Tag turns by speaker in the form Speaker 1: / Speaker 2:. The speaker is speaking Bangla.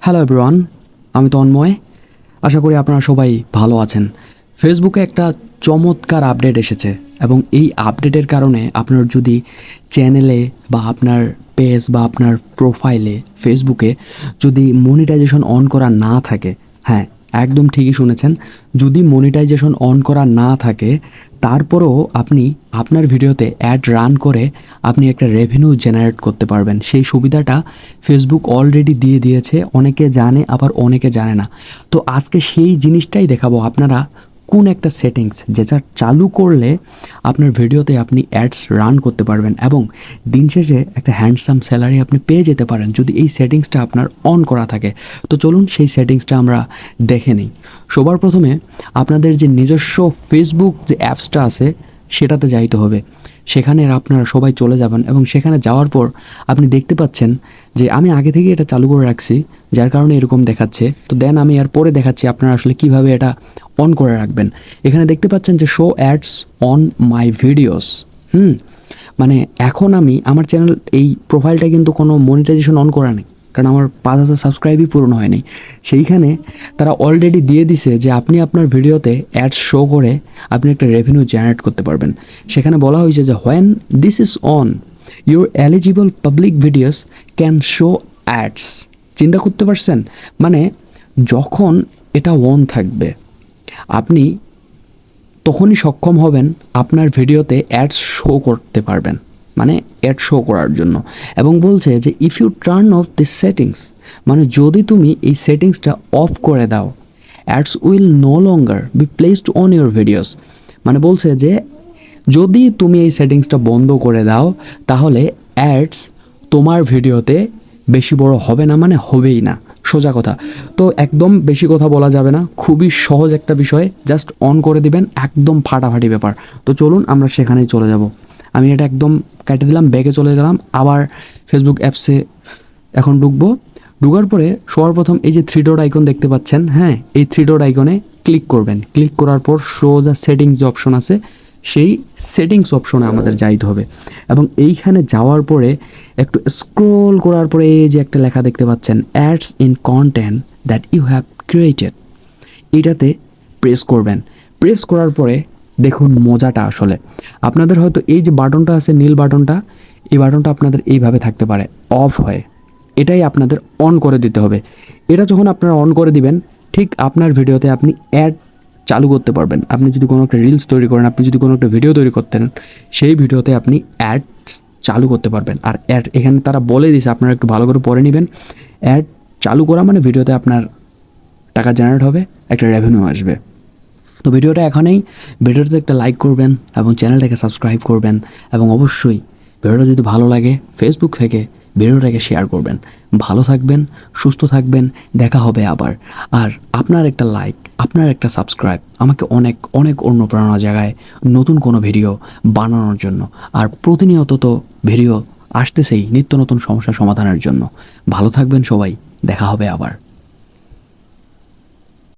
Speaker 1: হ্যালো এভরিওয়ান আমি তন্ময়। আশা করি আপনারা সবাই ভালো আছেন। ফেসবুকে একটা চমৎকার আপডেট এসেছে এবং এই আপডেটের কারণে আপনার যদি চ্যানেলে বা আপনার পেজ বা আপনার প্রোফাইলে ফেসবুকে যদি মনিটাইজেশন অন করা না থাকে হ্যাঁ একদম ঠিকই শুনেছেন, যদি মনিটাইজেশন অন করা না থাকে তারপরেও আপনি আপনার ভিডিওতে অ্যাড রান করে আপনি একটা রেভিনিউ জেনারেট করতে পারবেন। সেই সুবিধাটা ফেসবুক অলরেডি দিয়ে দিয়েছে। অনেকে জানে, আবার অনেকে জানে না। তো আজকে সেই জিনিসটাই দেখাবো। আপনারা কোন একটা সেটিংস যেটা চালু করলে আপনার ভিডিওতে আপনি অ্যাডস রান করতে পারবেন এবং দিন শেষে একটা হ্যান্ডসাম স্যালারি আপনি পেয়ে যেতে পারেন যদি এই সেটিংসটা আপনার অন করা থাকে। তো চলুন সেই সেটিংসটা আমরা দেখে নিই। সবার প্রথমে আপনাদের যে নিজস্ব ফেসবুক যে অ্যাপসটা আছে, সেটাতে যাইতে হবে। সেখানে আপনারা সবাই চলে যাবেন এবং সেখানে যাওয়ার পর আপনি দেখতে পাচ্ছেন যে আমি আগে থেকে এটা চালু করে রাখছি, যার কারণে এরকম দেখাচ্ছে। তো দেন আমি আর পরে দেখাচ্ছি আপনারা আসলে কীভাবে এটা অন করে রাখবেন। এখানে দেখতে পাচ্ছেন যে show ads on my videos হুম? মানে এখন আমি, আমার চ্যানেল এই প্রোফাইলটা কিন্তু কোনো মনিটাইজেশন অন করা নেই। কারণ আমার পাঁচ হাজার সাবস্ক্রাইবই পূরণ হয়নি। সেইখানে তারা অলরেডি দিয়ে দিছে যে আপনি আপনার ভিডিওতে অ্যাডস শো করে আপনি একটা রেভিনিউ জেনারেট করতে পারবেন। সেখানে বলা হয়েছে যে when this is on your eligible public videos can show ads চিন্তা করতে পারছেন? মানে যখন এটা অন থাকবে, আপনি তখনই সক্ষম হবেন আপনার ভিডিওতে অ্যাডস শো করতে পারবেন। মানে অ্যাড শো করার জন্য। এবং বলছে যে if you turn off this settings মানে যদি তুমি এই সেটিংসটা অফ করে দাও ads will no longer be placed on your videos মানে বলছে যে যদি তুমি এই সেটিংসটা বন্ধ করে দাও, তাহলে অ্যাডস তোমার ভিডিওতে বেশি বড় হবে না মানে হবেই না। সোজা কথা। তো একদম বেশি কথা বলা যাবে না। খুবই সহজ একটা বিষয়। জাস্ট অন করে দিবেন, একদম ফাটাফাটি ব্যাপার। তো চলুন, আমরা সেখানেই চলে যাব। আমি এটা একদম কেটে দিলাম, ব্যাগে চলে গেলাম। আবার ফেসবুক অ্যাপসে এখন ঢুকবো। ঢুকার পরে সবার প্রথম এই যে থ্রি ডট আইকন দেখতে পাচ্ছেন হ্যাঁ এই থ্রি ডট আইকনে ক্লিক করবেন। ক্লিক করার পর যা সেটিংস যে অপশন আছে সেই সেটিংস অপশনে আমাদের যাইতে হবে। এবং এইখানে যাওয়ার পরে একটু স্ক্রোল করার পরে এই যে একটা লেখা দেখতে পাচ্ছেন ads in content that you have created এটাতে প্রেস করবেন। প্রেস করার পরে দেখুন মজাটা আসলে। আপনাদের হয়তো এই যে বাটনটা আছে নীল বাটনটা এই বাটনটা আপনাদের এইভাবে থাকতে পারে। অফ হয়। এটাই আপনাদের অন করে দিতে হবে। এটা যখন আপনারা অন করে দিবেন ঠিক আপনার ভিডিওতে আপনি অ্যাড চালু করতে পারবেন। আপনি যদি কোনো একটা রিলস তৈরি করেন, আপনি যদি কোনো একটা ভিডিও তৈরি করতেন সেই ভিডিওতে আপনি অ্যাড চালু করতে পারবেন। আর অ্যাড এখানে তারা বলে দিছে আপনারা একটু ভালো করে পড়ে নেবেন। অ্যাড চালু করা মানে ভিডিওতে আপনার টাকা জেনারেট হবে, একটা রেভিনিউ আসবে। তো ভিডিওটা এখানেই। ভিডিওটাতে একটা লাইক করবেন এবং চ্যানেলটাকে সাবস্ক্রাইব করবেন এবং অবশ্যই ভিডিওটা যদি ভালো লাগে ফেসবুক থেকে ভিডিওটাকে শেয়ার করবেন। ভালো থাকবেন, সুস্থ থাকবেন, দেখা হবে আবার। আর আপনার একটা লাইক আপনার একটা সাবস্ক্রাইব আমাকে অনেক অনেক অনুপ্রেরণা জায়গায় নতুন কোনো ভিডিও বানানোর জন্য। আর প্রতিনিয়ত তো ভিডিও আসতেছেই নিত্য নতুন সমস্যা সমাধানের জন্য। ভালো থাকবেন সবাই, দেখা হবে আবার।